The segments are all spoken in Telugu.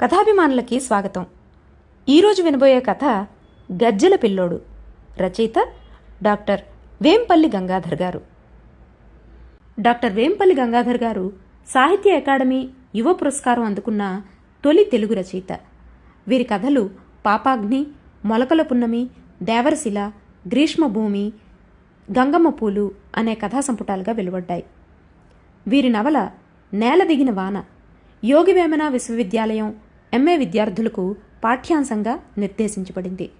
కథాభిమానులకి స్వాగతం. ఈరోజు వినబోయే కథ గజ్జెల పిల్లోడు రచయిత డాక్టర్ వేంపల్లి గంగాధర్ గారు. డాక్టర్ వేంపల్లి గంగాధర్ గారు సాహిత్య అకాడమీ యువ పురస్కారం అందుకున్న తొలి తెలుగు రచయిత. వీరి కథలు పాపాగ్ని మొలకల పున్నమి దేవరశిల గ్రీష్మభూమి గంగమ్మ పూలు అనే కథా సంపుటాలుగా వెలువడ్డాయి. వీరి నవల నేల దిగిన వాన యోగివేమన విశ్వవిద్యాలయం ఎంఏ విద్యార్థులకు పాఠ్యాంశంగా నిర్దేశించబడింది.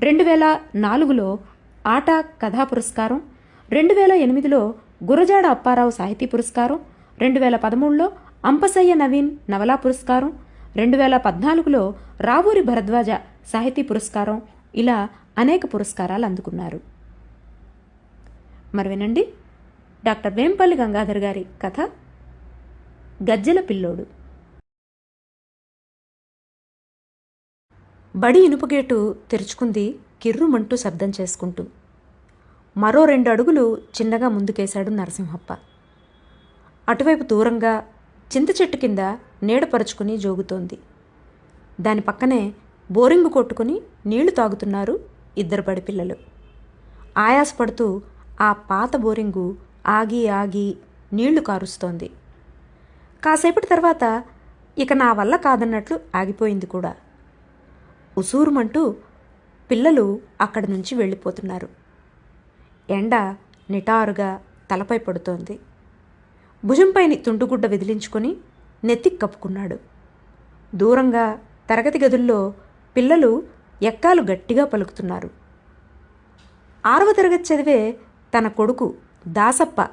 రెండు వేల నాలుగులో ఆట కథా పురస్కారం రెండు వేల ఎనిమిదిలో గురజాడ అప్పారావు సాహితీ పురస్కారం రెండు వేల పదమూడులో అంపసయ్య నవీన్ నవలా పురస్కారం రెండు వేల పద్నాలుగులో రావూరి భరద్వాజ సాహితీ పురస్కారం ఇలా అనేక పురస్కారాలు అందుకున్నారు. మరి వినండి. డాక్టర్ వేంపల్లి గంగాధర్ గారి కథ గజ్జెల పిల్లోడు. బడి ఇనుపగేటు తెరుచుకుంది కిర్రుమంటూ శబ్దం చేసుకుంటూ. మరో రెండు అడుగులు చిన్నగా ముందుకేశాడు నరసింహప్ప. అటువైపు దూరంగా చింత చెట్టు కింద నీడపరుచుకుని జోగుతోంది. దాని పక్కనే బోరింగు కొట్టుకుని నీళ్ళు తాగుతున్నారు ఇద్దరు బడి పిల్లలు. ఆయాసపడుతూ ఆ పాత బోరింగు ఆగి ఆగి నీళ్ళు కారుస్తోంది. కాసేపటి తర్వాత ఇక నా వల్ల కాదన్నట్లు ఆగిపోయింది కూడా. ఉసూరుమంటూ పిల్లలు అక్కడి నుంచి వెళ్ళిపోతున్నారు. ఎండ నిటారుగా తలపై పడుతోంది. భుజంపైని తుండుగుడ్డ విదిలించుకొని నెత్తికి కప్పుకున్నాడు. దూరంగా తరగతి గదుల్లో పిల్లలు ఎక్కాలు గట్టిగా పలుకుతున్నారు. ఆరవ తరగతి చదివే తన కొడుకు దాసప్ప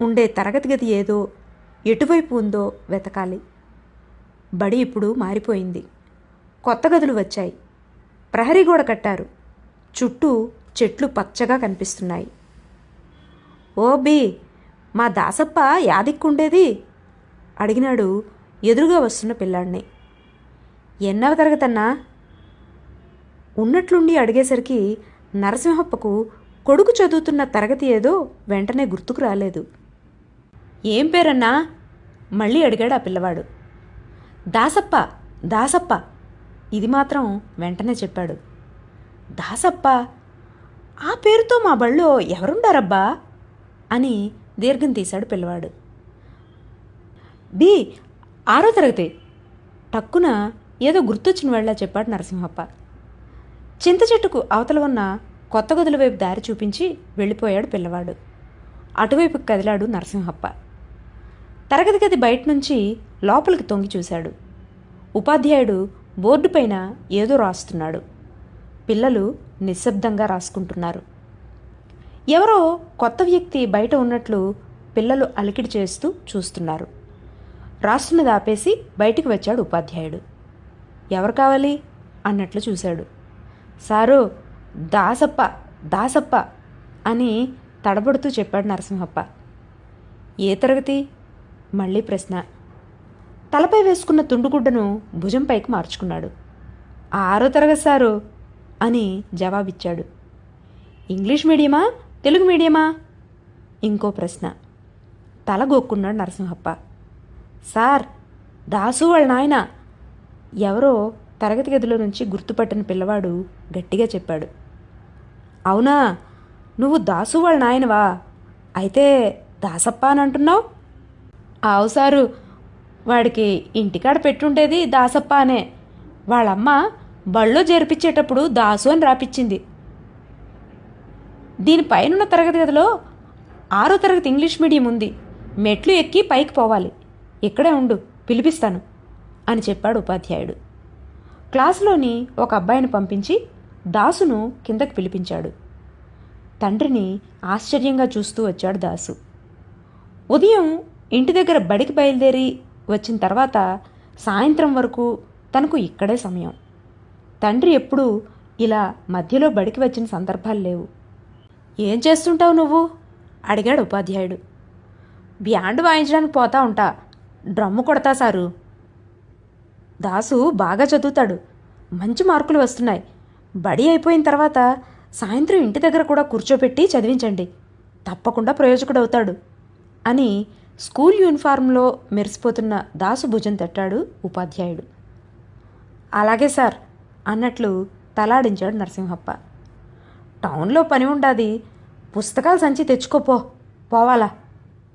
ఉండే తరగతి గది ఏదో ఎటువైపు ఉందో వెతకాలి. బడి ఇప్పుడు మారిపోయింది. కొత్త గదులు వచ్చాయి. ప్రహరీ గోడ కట్టారు. చుట్టూ చెట్లు పచ్చగా కనిపిస్తున్నాయి. ఓ బి మా దాసప్ప యాదిక్కుండేది? అడిగినాడు ఎదురుగా వస్తున్న పిల్లాడిని. ఎన్నవ తరగతన్నా? ఉన్నట్లుండి అడిగేసరికి నరసింహప్పకు కొడుకు చదువుతున్న తరగతి ఏదో వెంటనే గుర్తుకు రాలేదు. ఏం పేరన్నా? మళ్ళీ అడిగాడు ఆ పిల్లవాడు. దాసప్ప దాసప్ప ఇది మాత్రం వెంటనే చెప్పాడు. దాసప్ప ఆ పేరుతో మా బళ్ళో ఎవరుండారబ్బా? అని దీర్ఘం తీశాడు పిల్లవాడు. బి ఆరో తరగతి. టక్కున ఏదో గుర్తొచ్చిన వాళ్ళ చెప్పాడు నరసింహప్ప. చింత చెట్టుకు అవతల ఉన్న కొత్త గదుల వైపు దారి చూపించి వెళ్ళిపోయాడు పిల్లవాడు. అటువైపుకి కదిలాడు నరసింహప్ప. తరగతి గది బయట నుంచి లోపలికి తొంగి చూశాడు. ఉపాధ్యాయుడు బోర్డు పైన ఏదో రాస్తున్నాడు. పిల్లలు నిశ్శబ్దంగా రాసుకుంటున్నారు. ఎవరో కొత్త వ్యక్తి బయట ఉన్నట్లు పిల్లలు అలికిడి చేస్తూ చూస్తున్నారు. రాస్తున్నది ఆపేసి బయటికి వచ్చాడు ఉపాధ్యాయుడు. ఎవరు కావాలి? అన్నట్లు చూశాడు. సారు దాసప్ప దాసప్ప అని తడబడుతూ చెప్పాడు నరసింహప్ప. ఏ తరగతి? మళ్ళీ ప్రశ్న. తలపై వేసుకున్న తుండుగుడ్డను భుజంపైకి మార్చుకున్నాడు. ఆరో తరగతి సారు అని జవాబిచ్చాడు. ఇంగ్లీష్ మీడియమా? తెలుగు మీడియమా? ఇంకో ప్రశ్న. తల గోక్కున్నాడు నరసింహప్ప. సార్ దాసు వాళ్ళ నాయన. ఎవరో తరగతి గదిలో నుంచి గుర్తుపట్టిన పిల్లవాడు గట్టిగా చెప్పాడు. అవునా? నువ్వు దాసు వాళ్ళ నాయనవా? అయితే దాసప్ప అని అంటున్నావు? ఆవు సారు. వాడికి ఇంటికాడ పెట్టుండేది దాసప్ప అనే వాళ్ళమ్మ బళ్ళో జరిపించేటప్పుడు దాసు అని రాపిచ్చింది. దీనిపైనున్న తరగతి గదిలో ఆరో తరగతి ఇంగ్లీష్ మీడియం ఉంది. మెట్లు ఎక్కి పైకి పోవాలి. ఇక్కడే ఉండు పిలిపిస్తాను అని చెప్పాడు ఉపాధ్యాయుడు. క్లాసులోని ఒక అబ్బాయిని పంపించి దాసును కిందకి పిలిపించాడు. తండ్రిని ఆశ్చర్యంగా చూస్తూ వచ్చాడు దాసు. ఉదయం ఇంటి దగ్గర బడికి బయలుదేరి వచ్చిన తర్వాత సాయంత్రం వరకు తనకు ఇక్కడే సమయం. తండ్రి ఎప్పుడూ ఇలా మధ్యలో బడికి వచ్చిన సందర్భాలు లేవు. ఏం చేస్తుంటావు నువ్వు? అడిగాడు ఉపాధ్యాయుడు. బ్యాండ్ వాయించడానికి పోతా ఉంటా. డ్రమ్ము కొడతా సారు. దాసు బాగా చదువుతాడు. మంచి మార్కులు వస్తున్నాయి. బడి అయిపోయిన తర్వాత సాయంత్రం ఇంటి దగ్గర కూడా కూర్చోపెట్టి చదివించండి. తప్పకుండా ప్రయోజకుడవుతాడు అని స్కూల్ యూనిఫారంలో మెరిసిపోతున్న దాసు భుజం తట్టాడు ఉపాధ్యాయుడు. అలాగే సార్ అన్నట్లు తలాడించాడు నరసింహప్ప. టౌన్లో పని ఉండాది పుస్తకాల సంచి తెచ్చుకోపో పోవాలా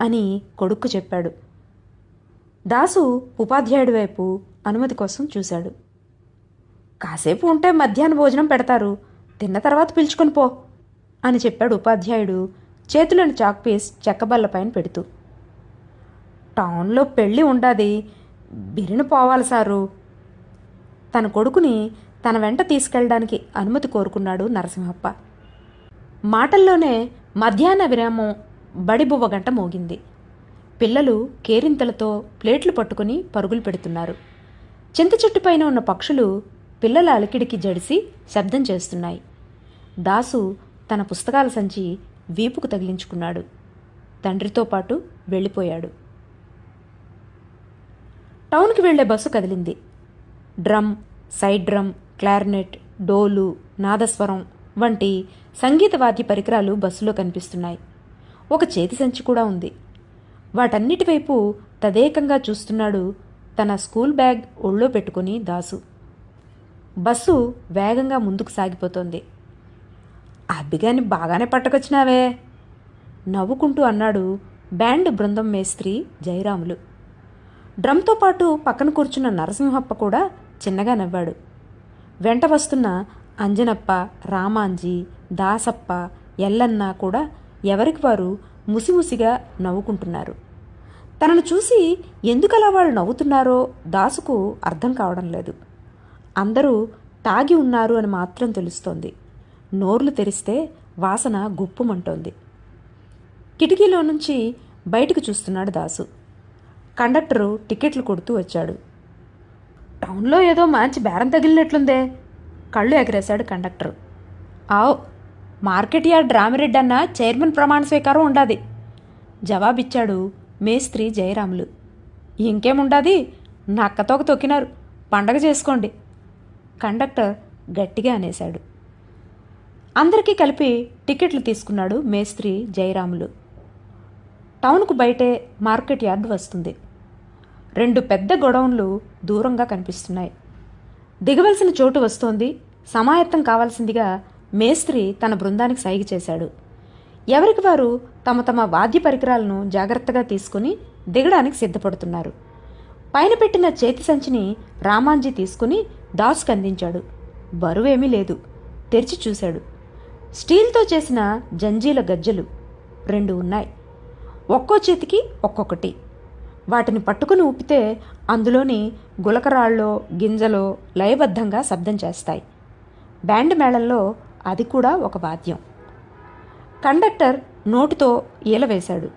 అని కొడుక్కు చెప్పాడు. దాసు ఉపాధ్యాయుడి వైపు అనుమతి కోసం చూశాడు. కాసేపు ఉంటే మధ్యాహ్న భోజనం పెడతారు తిన్న తర్వాత పిలుచుకొని పో అని చెప్పాడు ఉపాధ్యాయుడు చేతులను చాక్పీస్ చెక్కబల్లపైన పెడుతూ. టౌన్లో పెళ్ళి ఉండాది. బిరిన పోవాలి సారు. తన కొడుకుని తన వెంట తీసుకెళ్ళడానికి అనుమతి కోరుకున్నాడు నరసింహప్ప. మాటల్లోనే మధ్యాహ్న విరామం బడిబువ్వ గంట మోగింది. పిల్లలు కేరింతలతో ప్లేట్లు పట్టుకుని పరుగులు పెడుతున్నారు. చింత చెట్టుపైన ఉన్న పక్షులు పిల్లల అలికిడికి జడిసి శబ్దం చేస్తున్నాయి. దాసు తన పుస్తకాల సంచి వీపుకు తగిలించుకున్నాడు. తండ్రితో పాటు వెళ్ళిపోయాడు. టౌన్కి వెళ్ళే బస్సు కదిలింది. డ్రమ్ సైడ్ డ్రమ్ క్లారినెట్ డోలు నాదస్వరం వంటి సంగీత వాద్య పరికరాలు బస్సులో కనిపిస్తున్నాయి. ఒక చేతి సంచి కూడా ఉంది. వాటన్నిటి వైపు తదేకంగా చూస్తున్నాడు తన స్కూల్ బ్యాగ్ ఒళ్ళో పెట్టుకుని దాసు. బస్సు వేగంగా ముందుకు సాగిపోతోంది. అబ్బిగాని బాగానే పట్టుకొచ్చినావే! నవ్వుకుంటూ అన్నాడు బ్యాండ్ బృందం మేస్త్రి జయరాములు. డ్రమ్తో పాటు పక్కన కూర్చున్న నరసింహప్ప కూడా చిన్నగా నవ్వాడు. వెంట వస్తున్న అంజనప్ప రామాంజీ దాసప్ప ఎల్లన్న కూడా ఎవరికి వారు ముసిముసిగా నవ్వుకుంటున్నారు. తనను చూసి ఎందుకలా వాళ్ళు నవ్వుతున్నారో దాసుకు అర్థం కావడం లేదు. అందరూ తాగి ఉన్నారు అని మాత్రం తెలుస్తోంది. నోర్లు తెరిస్తే వాసన గుప్పుమంటోంది. కిటికీలో నుంచి బయటకు చూస్తున్నాడు దాసు. కండక్టరు టికెట్లు కొడుతూ వచ్చాడు. టౌన్లో ఏదో మంచి బేరం తగిలినట్లుందే కళ్ళు ఎగరేశాడు కండక్టర్. ఆవ్ మార్కెట్ యార్డ్ రామిరెడ్డి అన్న చైర్మన్ ప్రమాణ స్వీకారం ఉండాది జవాబిచ్చాడు మేస్త్రి జయరాములు. ఇంకేముండాది నక్కతోక తొక్కినారు పండగ చేసుకోండి కండక్టర్ గట్టిగా అనేశాడు. అందరికీ కలిపి టికెట్లు తీసుకున్నాడు మేస్త్రి జయరాములు. టౌన్కు బయటే మార్కెట్ యార్డ్ వస్తుంది. రెండు పెద్ద గొడౌన్లు దూరంగా కనిపిస్తున్నాయి. దిగవలసిన చోటు వస్తోంది. సమాయత్తం కావాల్సిందిగా మేస్త్రి తన బృందానికి సైగ చేశాడు. ఎవరికి వారు తమ తమ వాద్య పరికరాలను జాగ్రత్తగా తీసుకుని దిగడానికి సిద్ధపడుతున్నారు. పైన పెట్టిన చేతి సంచిని రామాంజీ తీసుకుని దాసుకు అందించాడు. బరువేమీ లేదు. తెరిచి చూశాడు. స్టీల్తో చేసిన జంజీల గజ్జెలు రెండు ఉన్నాయి. ఒక్కో చేతికి ఒక్కొక్కటి. వాటిని పట్టుకుని ఊపితే అందులోని గులకరాళ్ళో గింజలో లయబద్ధంగా శబ్దం చేస్తాయి. బ్యాండ్ మేళంలో అది కూడా ఒక వాద్యం. కండక్టర్ నోటుతో ఈల వేశాడు.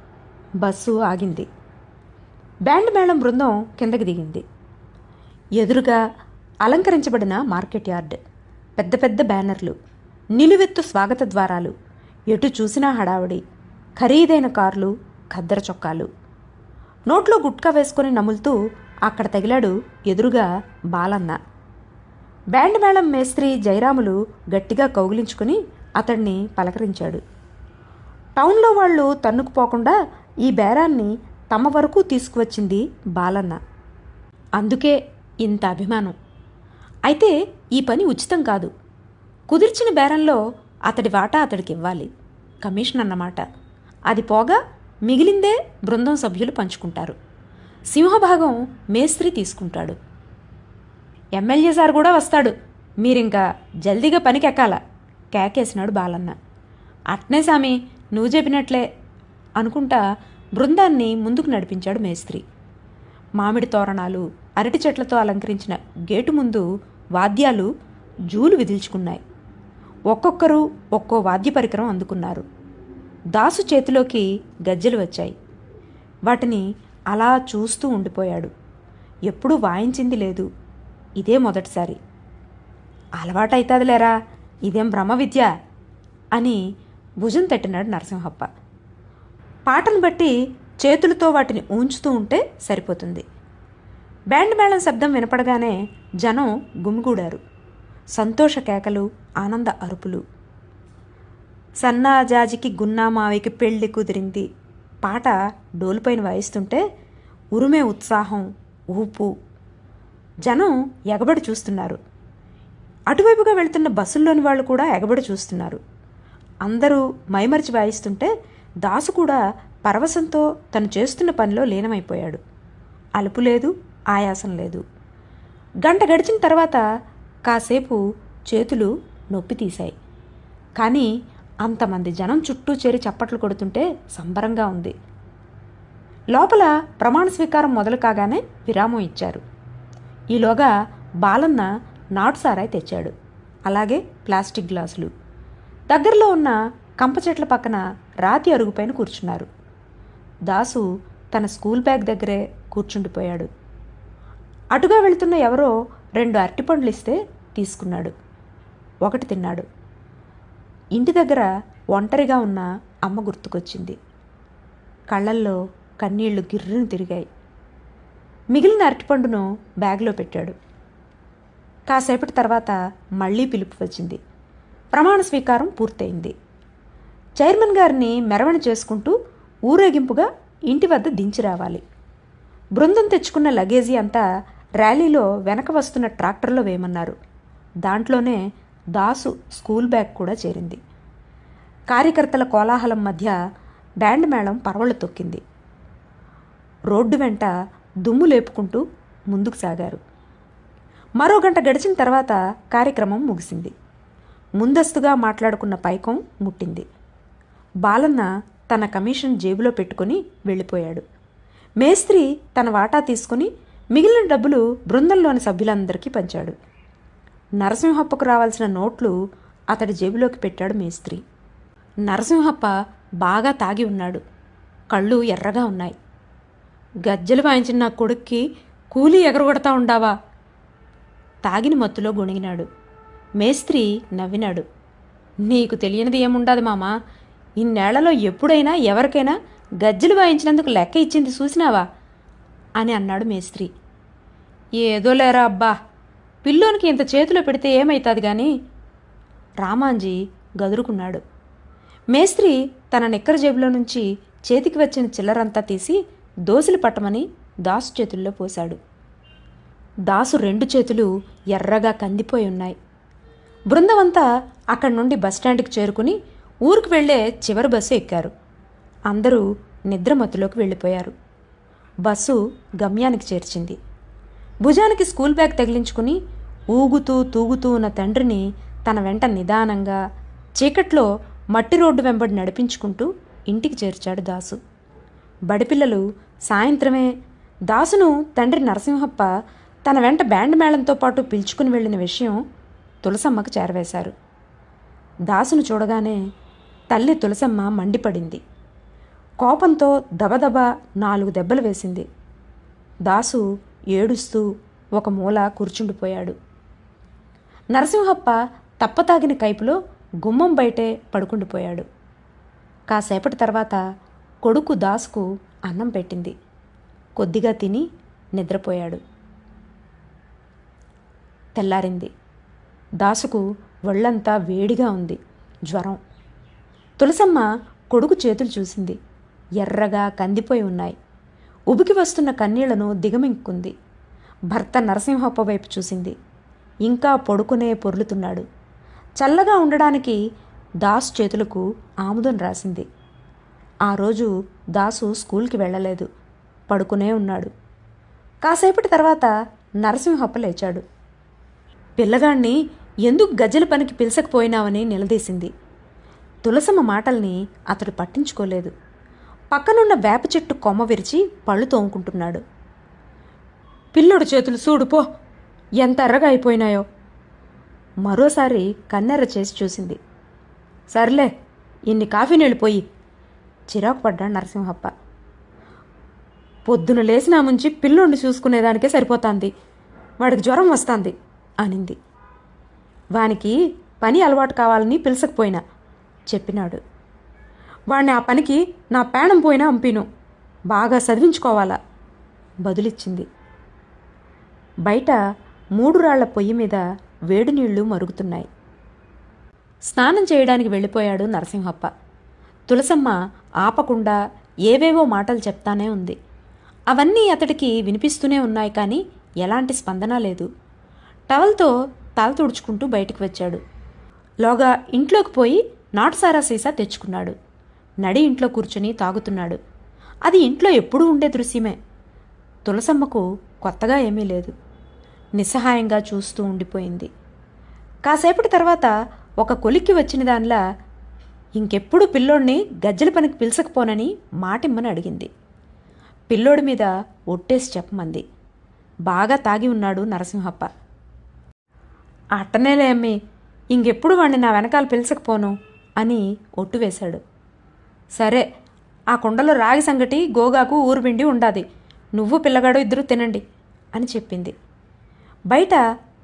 బస్సు ఆగింది. బ్యాండ్ మేళం బృందం కిందకి దిగింది. ఎదురుగా అలంకరించబడిన మార్కెట్ యార్డ్ పెద్ద పెద్ద బ్యానర్లు నిలువెత్తు స్వాగత ద్వారాలు ఎటు చూసినా హడావుడి ఖరీదైన కార్లు ఖద్దర చొక్కాలు. నోట్లో గుట్కా వేసుకొని నములుతూ అక్కడ తగిలాడు ఎదురుగా బాలన్న. బ్యాండ్ మేళం మేస్త్రి జయరాములు గట్టిగా కౌగిలించుకుని అతడిని పలకరించాడు. టౌన్లో వాళ్ళు తన్నుకుపోకుండా ఈ బేరాన్ని తమ వరకు తీసుకువచ్చింది బాలన్న. అందుకే ఇంత అభిమానం. అయితే ఈ పని ఉచితం కాదు. కుదిర్చిన బేరంలో అతడి వాటా అతడికి ఇవ్వాలి కమిషన్ అన్నమాట. అది పోగా మిగిలిందే బృందం సభ్యులు పంచుకుంటారు. సింహభాగం మేస్త్రి తీసుకుంటాడు. ఎమ్మెల్యే సార్ కూడా వస్తాడు. మీరింకా జల్దీగా పనికెక్కాల. కేకేసినాడు బాలన్న. అట్నే సామి నువ్వు చెప్పినట్లే అనుకుంటా బృందాన్ని ముందుకు నడిపించాడు మేస్త్రి. మామిడి తోరణాలు అరటి చెట్లతో అలంకరించిన గేటు ముందు వాద్యాలు జూలు విదిల్చుకున్నాయి. ఒక్కొక్కరు ఒక్కో వాద్య పరికరం అందుకున్నారు. దాసు చేతిలోకి గజ్జెలు వచ్చాయి. వాటిని అలా చూస్తూ ఉండిపోయాడు. ఎప్పుడూ వాయించింది లేదు. ఇదే మొదటిసారి. అలవాటైతాదిలేరా? ఇదేం బ్రహ్మ విద్య? అని భుజం తట్టినాడు నరసింహప్ప. పాటను బట్టి చేతులతో వాటిని ఊంచుతూ ఉంటే సరిపోతుంది. బ్యాండ్ మేళం శబ్దం వినపడగానే జనం గుమిగూడారు. సంతోష కేకలు ఆనంద అరుపులు. సన్నాజాజికి గున్నామావికి పెళ్ళి కుదిరింది. పాట డోలుపైన వాయిస్తుంటే ఉరుమే ఉత్సాహం ఊపు. జనం ఎగబడి చూస్తున్నారు. అటువైపుగా వెళ్తున్న బస్సుల్లోని వాళ్ళు కూడా ఎగబడి చూస్తున్నారు. అందరూ మైమరిచి వాయిస్తుంటే దాసు కూడా పరవశంతో తను చేస్తున్న పనిలో లీనమైపోయాడు. అలుపు లేదు ఆయాసం లేదు. గంట గడిచిన తర్వాత కాసేపు చేతులు నొప్పి తీశాయి. కానీ అంతమంది జనం చుట్టూ చేరి చప్పట్లు కొడుతుంటే సంబరంగా ఉంది. లోపల ప్రమాణ స్వీకారం మొదలు కాగానే విరామం ఇచ్చారు. ఈలోగా బాలన్న నాటు సారాయి తెచ్చాడు. అలాగే ప్లాస్టిక్ గ్లాసులు. దగ్గరలో ఉన్న కంప చెట్ల పక్కన రాతి అరుగుపైన కూర్చున్నారు. దాసు తన స్కూల్ బ్యాగ్ దగ్గరే కూర్చుండిపోయాడు. అటుగా వెళుతున్న ఎవరో రెండు అరటిపండ్లు ఇస్తే తీసుకున్నాడు. ఒకటి తిన్నాడు. ఇంటి దగ్గర ఒంటరిగా ఉన్న అమ్మ గుర్తుకొచ్చింది. కళ్ళల్లో కన్నీళ్ళు గిర్రును తిరిగాయి. మిగిలిన అరటిపండును బ్యాగ్లో పెట్టాడు. కాసేపటి తర్వాత మళ్ళీ పిలుపు వచ్చింది. ప్రమాణ స్వీకారం పూర్తయింది. చైర్మన్ గారిని మెరవణ చేసుకుంటూ ఊరేగింపుగా ఇంటి వద్ద దించి రావాలి. బృందం తెచ్చుకున్న లగేజీ అంతా ర్యాలీలో వెనక వస్తున్న ట్రాక్టర్లో వేయమన్నారు. దాంట్లోనే దాసు స్కూల్ బ్యాగ్ కూడా చేరింది. కార్యకర్తల కోలాహలం మధ్య బ్యాండ్ మేళం పరవళ్ళు తొక్కింది. రోడ్డు వెంట దుమ్ము లేపుకుంటూ ముందుకు సాగారు. మరో గంట గడిచిన తర్వాత కార్యక్రమం ముగిసింది. ముందస్తుగా మాట్లాడుకున్న పైకం ముట్టింది. బాలన్న తన కమిషన్ జేబులో పెట్టుకుని వెళ్ళిపోయాడు. మేస్త్రి తన వాటా తీసుకుని మిగిలిన డబ్బులు బృందంలోని సభ్యులందరికీ పంచాడు. నరసింహప్పకు రావాల్సిన నోట్లు అతడి జేబులోకి పెట్టాడు మేస్త్రి. నరసింహప్ప బాగా తాగి ఉన్నాడు. కళ్ళు ఎర్రగా ఉన్నాయి. గజ్జలు వాయించిన నా కొడుక్కి కూలీ ఎగరగొడతా ఉండావా? తాగిన మత్తులో గొణిగినాడు. మేస్త్రి నవ్వినాడు. నీకు తెలియనిది ఏముండదు మామా? ఇన్నేళ్ళలో ఎప్పుడైనా ఎవరికైనా గజ్జలు వాయించినందుకు లెక్క ఇచ్చింది చూసినావా? అని అన్నాడు మేస్త్రి. ఏదో లేరా అబ్బా! పిల్లోనికి ఇంత చేతిలో పెడితే ఏమవుతుంది కానీ రామాంజీ గదురుకున్నాడు. మేస్త్రి తన నిక్కర జేబులో నుంచి చేతికి వచ్చిన చిల్లరంతా తీసి దోశలు పట్టమని దాసు చేతుల్లో పోశాడు. దాసు రెండు చేతులు ఎర్రగా కందిపోయి ఉన్నాయి. బృందమంతా అక్కడి నుండి బస్టాండ్కి చేరుకుని ఊరికి వెళ్ళే చివరి బస్సు ఎక్కారు. అందరూ నిద్రమత్తులోకి వెళ్ళిపోయారు. బస్సు గమ్యానికి చేర్చింది. భుజానికి స్కూల్ బ్యాగ్ తగిలించుకుని ఊగుతూ తూగుతూ ఉన్న తండ్రిని తన వెంట నిదానంగా చీకట్లో మట్టి రోడ్డు వెంబడి నడిపించుకుంటూ ఇంటికి చేర్చాడు దాసు. బడిపిల్లలు సాయంత్రమే దాసును తండ్రి నరసింహప్ప తన వెంట బ్యాండ్ మేళంతో పాటు పిలుచుకుని వెళ్ళిన విషయం తులసమ్మకు చేరవేశారు. దాసును చూడగానే తల్లి తులసమ్మ మండిపడింది. కోపంతో దబదబ నాలుగు దెబ్బలు వేసింది. దాసు ఏడుస్తూ ఒక మూల కూర్చుండిపోయాడు. నరసింహప్ప తప్పతాగిన కైపులో గుమ్మం బయటే పడుకుండిపోయాడు. కాసేపటి తర్వాత కొడుకు దాసుకు అన్నం పెట్టింది. కొద్దిగా తిని నిద్రపోయాడు. తెల్లారింది. దాసుకు ఒళ్ళంతా వేడిగా ఉంది. జ్వరం. తులసమ్మ కొడుకు చేతులు చూసింది. ఎర్రగా కందిపోయి ఉన్నాయి. ఉబికి వస్తున్న కన్నీళ్ళను దిగమింక్కుంది భర్త నరసింహప్ప వైపు చూసింది. ఇంకా పొడుకునే పొర్లుతున్నాడు. చల్లగా ఉండడానికి దాసు చేతులకు ఆముదం రాసింది. ఆ రోజు దాసు స్కూల్కి వెళ్ళలేదు. పడుకునే ఉన్నాడు. కాసేపటి తర్వాత నరసింహప్ప లేచాడు. పిల్లగాణ్ణి ఎందుకు గజ్జల పనికి పిలిచకపోయినావని నిలదీసింది. తులసమ్మ మాటల్ని అతడు పట్టించుకోలేదు. పక్కనున్న వేప చెట్టు కొమ్మ విరిచి పళ్ళు తోముకుంటున్నాడు. పిల్లోడు చేతులు చూడుపో ఎంత ఎర్రగా అయిపోయినాయో. మరోసారి కన్నెర్ర చేసి చూసింది. సర్లే ఇన్ని కాఫీ నీళ్ళు పోయి. చిరాకు పడ్డాడు నరసింహప్ప. పొద్దున లేచినా ముంచి పిల్లోడిని చూసుకునేదానికే సరిపోతాంది. వాడికి జ్వరం వస్తుంది అనింది. వానికి పని అలవాటు కావాలని పిలుసకపోయినా చెప్పినాడు. వాణ్ణి ఆ పనికి నా పేణం పోయినా అంపిను. బాగా చదివించుకోవాలా బదులిచ్చింది. బయట మూడు రాళ్ళ పొయ్యి మీద వేడి నీళ్ళు మరుగుతున్నాయి. స్నానం చేయడానికి వెళ్ళిపోయాడు నరసింహప్ప. తులసమ్మ ఆపకుండా ఏవేవో మాటలు చెప్తానే ఉంది. అవన్నీ అతడికి వినిపిస్తూనే ఉన్నాయి కానీ ఎలాంటి స్పందన లేదు. టవల్తో తల తుడుచుకుంటూ బయటికి వచ్చాడు. లోగా ఇంట్లోకి పోయి నాటుసారా సీసా తెచ్చుకున్నాడు. నడి ఇంట్లో కూర్చుని తాగుతున్నాడు. అది ఇంట్లో ఎప్పుడూ ఉండే దృశ్యమే. తులసమ్మకు కొత్తగా ఏమీ లేదు. నిస్సహాయంగా చూస్తూ ఉండిపోయింది. కాసేపటి తర్వాత ఒక కొలిక్కి వచ్చిన దానిలా ఇంకెప్పుడు పిల్లోడిని గజ్జల పనికి పిలుచకపోనని మాటిమ్మని అడిగింది. పిల్లోడి మీద ఒట్టేసి చెప్పమంది. బాగా తాగి ఉన్నాడు నరసింహప్ప. అట్టనేలే అమ్మి ఇంకెప్పుడు వాణ్ణి నా వెనకాల పిలుచకపోను అని ఒట్టు వేశాడు. సరే ఆ కుండలో రాగి సంగటి గోగాకు ఊరుపిండి ఉండాది. నువ్వు పిల్లగాడు ఇద్దరు తినండి అని చెప్పింది. బయట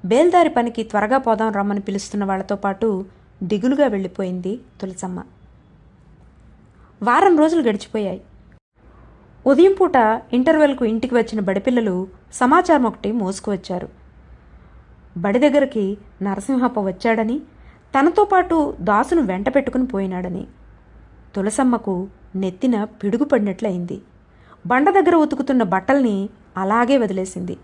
బేల్దారి పనికి త్వరగా పోదాం రమ్మని పిలుస్తున్న వాళ్ళతో పాటు దిగులుగా వెళ్ళిపోయింది తులసమ్మ. వారం రోజులు గడిచిపోయాయి. ఉదయం పూట ఇంటర్వెల్కు ఇంటికి వచ్చిన బడిపిల్లలు సమాచారం ఒకటి మోసుకువచ్చారు. బడి దగ్గరికి నరసింహప్ప వచ్చాడని తనతో పాటు దాసును వెంట పెట్టుకుని పోయినాడని. తులసమ్మకు నెత్తిన పిడుగుపడినట్లయింది. బండ దగ్గర ఉతుకుతున్న బట్టల్ని అలాగే వదిలేసింది.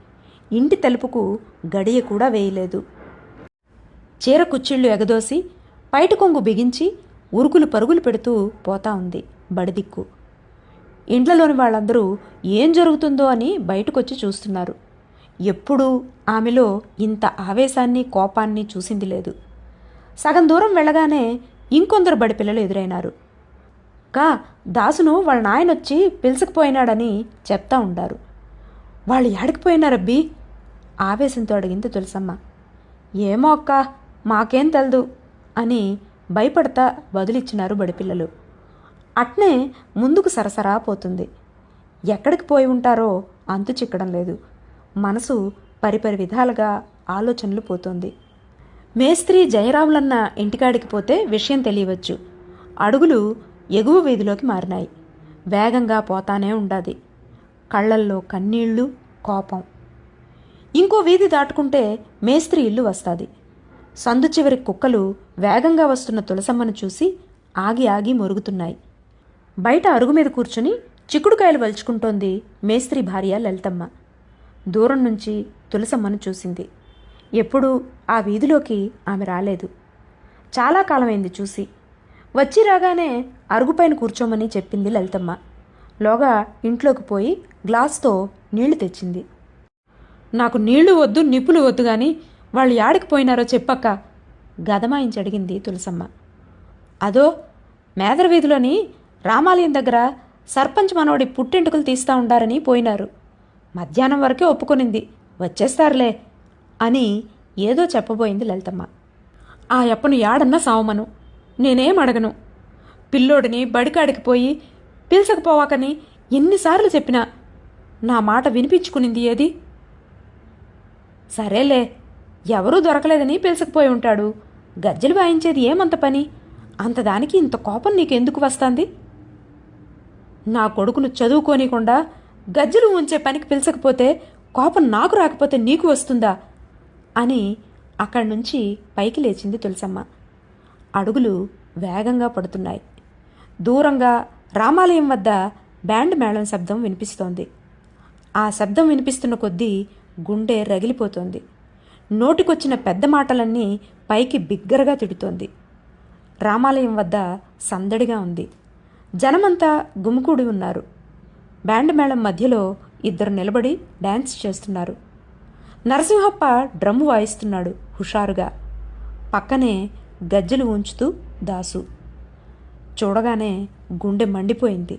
ఇంటి తలుపుకు గడియ కూడా వేయలేదు. చీర కుచ్చిళ్ళు ఎగదోసి పైట కొంగు బిగించి ఉరుకులు పరుగులు పెడుతూ పోతా ఉంది బడిదిక్కు. ఇండ్లలోని వాళ్ళందరూ ఏం జరుగుతుందో అని బయటకొచ్చి చూస్తున్నారు. ఎప్పుడూ ఆమెలో ఇంత ఆవేశాన్ని కోపాన్ని చూసింది లేదు. సగం దూరం వెళ్ళగానే ఇంకొందరు బడి పిల్లలు ఎదురైనారు. కా దాసును వాళ్ళ నాయనొచ్చి పిలుచుకుపోయినాడని చెప్తా ఉండారు. వాళ్ళు ఏడకపోయినారబ్బి ఆవేశంతో అడిగింది తులసమ్మ. ఏమో అక్క మాకేం తెలదు అని భయపడతా బదులిచ్చినారు బడిపిల్లలు. అట్నే ముందుకు సరసరా పోతుంది. ఎక్కడికి పోయి ఉంటారో అంతు చిక్కడం లేదు. మనసు పరిపరి విధాలుగా ఆలోచనలు పోతుంది. మేస్త్రి జయరాములన్న ఇంటికాడికి పోతే విషయం తెలియవచ్చు. అడుగులు ఎగువ వీధిలోకి మారినాయి. వేగంగా పోతానే ఉండాది. కళ్ళల్లో కన్నీళ్ళు కోపం. ఇంకో వీధి దాటుకుంటే మేస్త్రి ఇల్లు వస్తుంది. సందు చివరి కుక్కలు వేగంగా వస్తున్న తులసమ్మను చూసి ఆగి ఆగి మొరుగుతున్నాయి. బయట అరుగు మీద కూర్చుని చిక్కుడుకాయలు వలుచుకుంటోంది మేస్త్రి భార్య లలితమ్మ. దూరం నుంచి తులసమ్మను చూసింది. ఎప్పుడూ ఆ వీధిలోకి ఆమె రాలేదు. చాలా కాలమైంది చూసి. వచ్చి రాగానే అరుగుపైన కూర్చోమని చెప్పింది లలితమ్మ. లోగా ఇంట్లోకి పోయి గ్లాస్తో నీళ్ళు తెచ్చింది. నాకు నీళ్ళు వద్దు నిప్పులు వద్దు గాని వాళ్ళు యాడికి పోయినారో చెప్పక్క గదమాయించి అడిగింది తులసమ్మ. అదో మేదరవీధిలోని రామాలయం దగ్గర సర్పంచ్ మనవడి పుట్టెంటుకలు తీస్తా ఉండారని పోయినారు. మధ్యాహ్నం వరకే ఒప్పుకొనింది. వచ్చేస్తారులే అని ఏదో చెప్పబోయింది లలితమ్మ. ఆ ఎప్పను యాడన్నా సావమను నేనేం అడగను. పిల్లోడిని బడికాడికి పోయి పిలిచకపోవాకని ఎన్నిసార్లు చెప్పినా నా మాట వినిపించుకునింది ఏది? సరేలే ఎవరూ దొరకలేదని పిలిచకపోయి ఉంటాడు. గజ్జలు వాయించేది ఏమంత పని? అంతదానికి ఇంత కోపం నీకెందుకు వస్తుంది? నా కొడుకును చదువుకోనికుండా గజ్జలు ఉంచే పనికి పిలిచకపోతే కోపం నాకు రాకపోతే నీకు వస్తుందా? అని అక్కడి నుంచి పైకి లేచింది తులసమ్మ. అడుగులు వేగంగా పడుతున్నాయి. దూరంగా రామాలయం వద్ద బ్యాండ్ మేళం శబ్దం వినిపిస్తోంది. ఆ శబ్దం వినిపిస్తున్న కొద్దీ గుండె రగిలిపోతోంది. నోటికొచ్చిన పెద్ద మాటలన్నీ పైకి బిగ్గరగా తిడుతోంది. రామాలయం వద్ద సందడిగా ఉంది. జనమంతా గుమికూడి ఉన్నారు. బ్యాండ్ మేళం మధ్యలో ఇద్దరు నిలబడి డ్యాన్స్ చేస్తున్నారు. నరసింహప్ప డ్రమ్ము వాయిస్తున్నాడు హుషారుగా. పక్కనే గజ్జలు ఉంచుతూ దాసు. చూడగానే గుండె మండిపోయింది.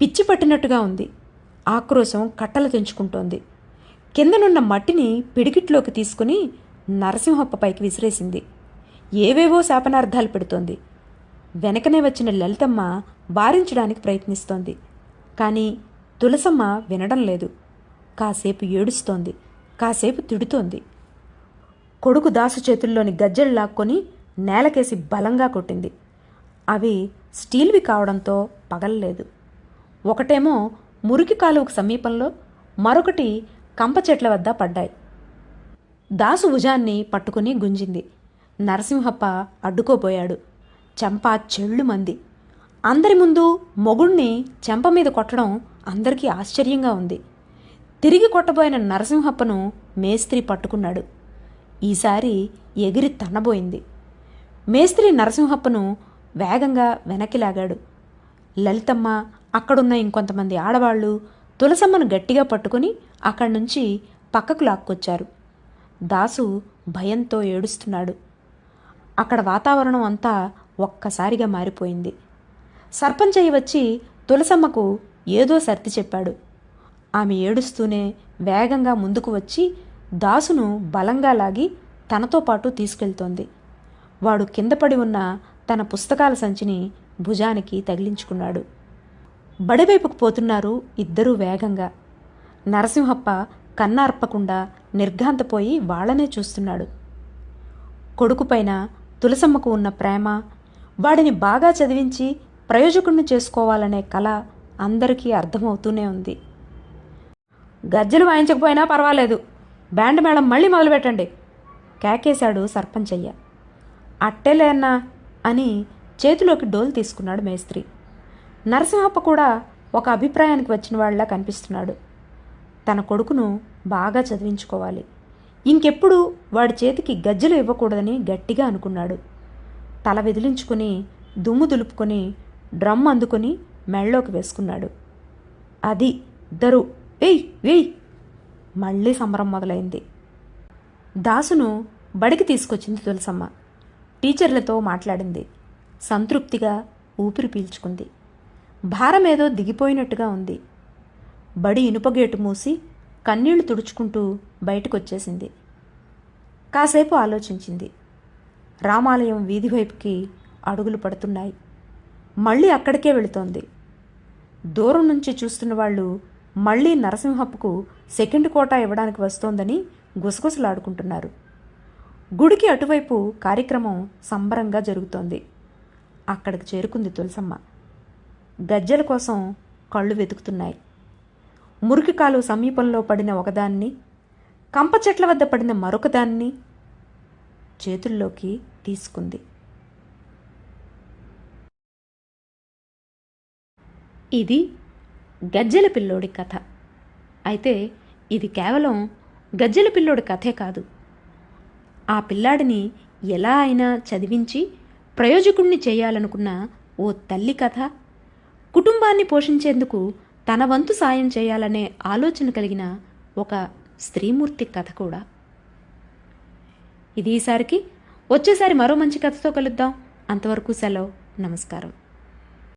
పిచ్చి పట్టినట్టుగా ఉంది. ఆక్రోశం కట్టలు తెంచుకుంటోంది. కిందనున్న మట్టిని పిడికిట్లోకి తీసుకుని నరసింహప్ప పైకి విసిరేసింది. ఏవేవో శాపనార్థాలు పెడుతోంది. వెనకనే వచ్చిన లలితమ్మ వారించడానికి ప్రయత్నిస్తోంది. కానీ తులసమ్మ వినడం లేదు. కాసేపు ఏడుస్తోంది. కాసేపు తిడుతోంది. కొడుకు దాసు చేతుల్లోని గజ్జెలు లాక్కొని నేలకేసి బలంగా కొట్టింది. అవి స్టీల్వి కావడంతో పగలలేదు. ఒకటేమో మురికి కాలువకు సమీపంలో మరొకటి కంప చెట్ల వద్ద పడ్డాయి. దాసు భుజాన్ని పట్టుకుని గుంజింది. నరసింహప్ప అడ్డుకోబోయాడు. చెంప చెళ్ళు మంది. అందరి ముందు మొగుణ్ణి చెంప మీద కొట్టడం అందరికీ ఆశ్చర్యంగా ఉంది. తిరిగి కొట్టబోయిన నరసింహప్పను మేస్త్రి పట్టుకున్నాడు. ఈసారి ఎగిరి తన్నబోయింది. మేస్త్రి నరసింహప్పను వేగంగా వెనక్కి లాగాడు. లలితమ్మ అక్కడున్న ఇంకొంతమంది ఆడవాళ్ళు తులసమ్మను గట్టిగా పట్టుకుని అక్కడి నుంచి పక్కకు లాక్కొచ్చారు. దాసు భయంతో ఏడుస్తున్నాడు. అక్కడ వాతావరణం అంతా ఒక్కసారిగా మారిపోయింది. సర్పంచయ్య వచ్చి తులసమ్మకు ఏదో సర్ది చెప్పాడు. ఆమె ఏడుస్తూనే వేగంగా ముందుకు వచ్చి దాసును బలంగా లాగి తనతో పాటు తీసుకెళ్తోంది. వాడు కింద పడి ఉన్న తన పుస్తకాల సంచిని భుజానికి తగిలించుకున్నాడు. బడివైపుకు పోతున్నారు ఇద్దరూ వేగంగా. నరసింహప్ప కన్నార్పకుండా నిర్ఘాంతపోయి వాళ్ళనే చూస్తున్నాడు. కొడుకుపైన తులసమ్మకు ఉన్న ప్రేమ వాడిని బాగా చదివించి ప్రయోజకుణ్ణి చేసుకోవాలనే కళ అందరికీ అర్థమవుతూనే ఉంది. గజ్జలు వాయించకపోయినా పర్వాలేదు. బ్యాండ్ మేడం మళ్ళీ మొదలుపెట్టండి. కేకేశాడు సర్పంచయ్య. అట్టెలేనా అని చేతిలోకి డోలు తీసుకున్నాడు మేస్త్రి. నరసింహప్ప కూడా ఒక అభిప్రాయానికి వచ్చిన వాళ్ళలా కనిపిస్తున్నాడు. తన కొడుకును బాగా చదివించుకోవాలి. ఇంకెప్పుడు వాడి చేతికి గజ్జలు ఇవ్వకూడదని గట్టిగా అనుకున్నాడు. తల విదిలించుకుని దుమ్ము దులుపుకొని డ్రమ్ అందుకొని మెళ్ళలోకి వేసుకున్నాడు. అది ఇద్దరు వేయ్ వేయ్ మళ్ళీ సంబరం మొదలైంది. దాసును బడికి తీసుకొచ్చింది తులసమ్మ. టీచర్లతో మాట్లాడింది. సంతృప్తిగా ఊపిరి పీల్చుకుంది. భారమేదో దిగిపోయినట్టుగా ఉంది. బడి ఇనుపగేటు మూసి కన్నీళ్ళు తుడుచుకుంటూ బయటకొచ్చేసింది. కాసేపు ఆలోచించింది. రామాలయం వీధి వైపుకి అడుగులు పడుతున్నాయి. మళ్ళీ అక్కడికే వెళుతోంది. దూరం నుంచి చూస్తున్న వాళ్ళు మళ్ళీ నరసింహప్పుకు సెకండ్ కోటా ఇవ్వడానికి వస్తోందని గుసగుసలాడుకుంటున్నారు. గుడికి అటువైపు కార్యక్రమం సంబరంగా జరుగుతోంది. అక్కడికి చేరుకుంది తులసమ్మ. గజ్జల కోసం కళ్ళు వెతుకుతున్నాయి. మురికి కాలువ సమీపంలో పడిన ఒకదాన్ని కంప చెట్ల వద్ద పడిన మరొకదాన్ని చేతుల్లోకి తీసుకుంది. ఇది గజ్జెల పిల్లోడి కథ. అయితే ఇది కేవలం గజ్జెల పిల్లోడి కథే కాదు. ఆ పిల్లాడిని ఎలా అయినా చదివించి ప్రయోజకుణ్ణి చేయాలనుకున్న ఓ తల్లి కథ. కుటుంబాన్ని పోషించేందుకు తన వంతు సాయం చేయాలనే ఆలోచన కలిగిన ఒక స్త్రీమూర్తి కథ కూడా. ఇది ఈసారికి. వచ్చేసారి మరో మంచి కథతో కలుద్దాం. అంతవరకు సెలవు. నమస్కారం.